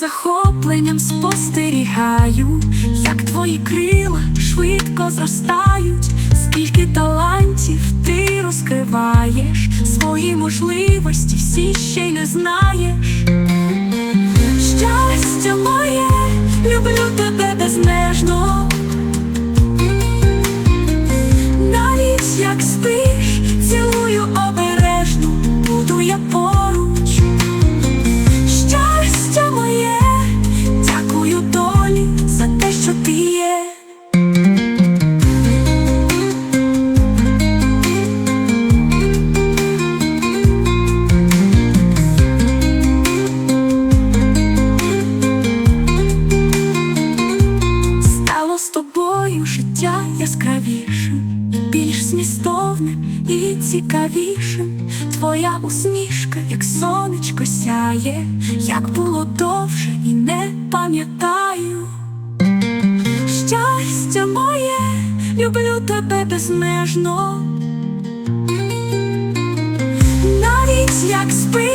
Захопленням спостерігаю, як твої крила швидко зростають, скільки талантів ти розкриваєш, свої можливості всі ще й не знаєш. Щастя моє, змістовним і цікавішим. Твоя усмішка, як сонечко сяє, як було довше і не пам'ятаю. Щастя моє, люблю тебе безмежно. Навіть як спиш.